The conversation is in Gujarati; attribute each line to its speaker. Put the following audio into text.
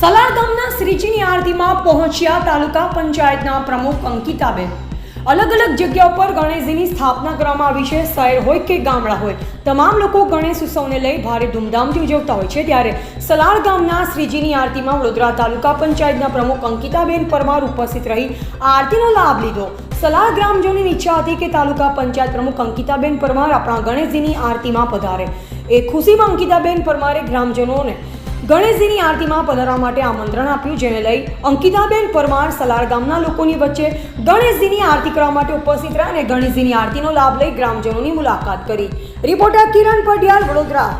Speaker 1: સલાર ગામના શ્રીજીની આરતીમાં પહોંચ્યા તાલુકા પંચાયતના પ્રમુખ અંકિતાબેન. અલગ અલગ જગ્યા ઉપર ગણેશજીની સ્થાપના કરવામાં આવી છે. શહેર હોય કે ગામડા હોય, તમામ લોકો ગણેશ ઉત્સવને લઈ ભારે ધૂમધામથી ઉજવતા હોય છે. ત્યારે સલાડ ગામના શ્રીજીની આરતીમાં વડોદરા તાલુકા પંચાયતના પ્રમુખ અંકિતાબેન પરમાર ઉપસ્થિત રહી આરતીનો લાભ લીધો. સલાડ ગ્રામજનોની ઈચ્છા હતી કે તાલુકા પંચાયત પ્રમુખ અંકિતાબેન પરમાર આપણા ગણેશજીની આરતીમાં પધારે. એ ખુશીમાં અંકિતાબેન પરમારે ગ્રામજનોને ગણેશજીની આરતીમાં પધારવા માટે આમંત્રણ આપ્યું, જેને લઈ અંકિતાબેન પરમાર સલાર ગામના લોકોની વચ્ચે ગણેશજીની આરતી કરવા માટે ઉપસ્થિત રહ્યા અને ગણેશજીની આરતીનો લાભ લઈ ગ્રામજનોની મુલાકાત કરી. રિપોર્ટર કિરણ પડિયાલ વડોદરા.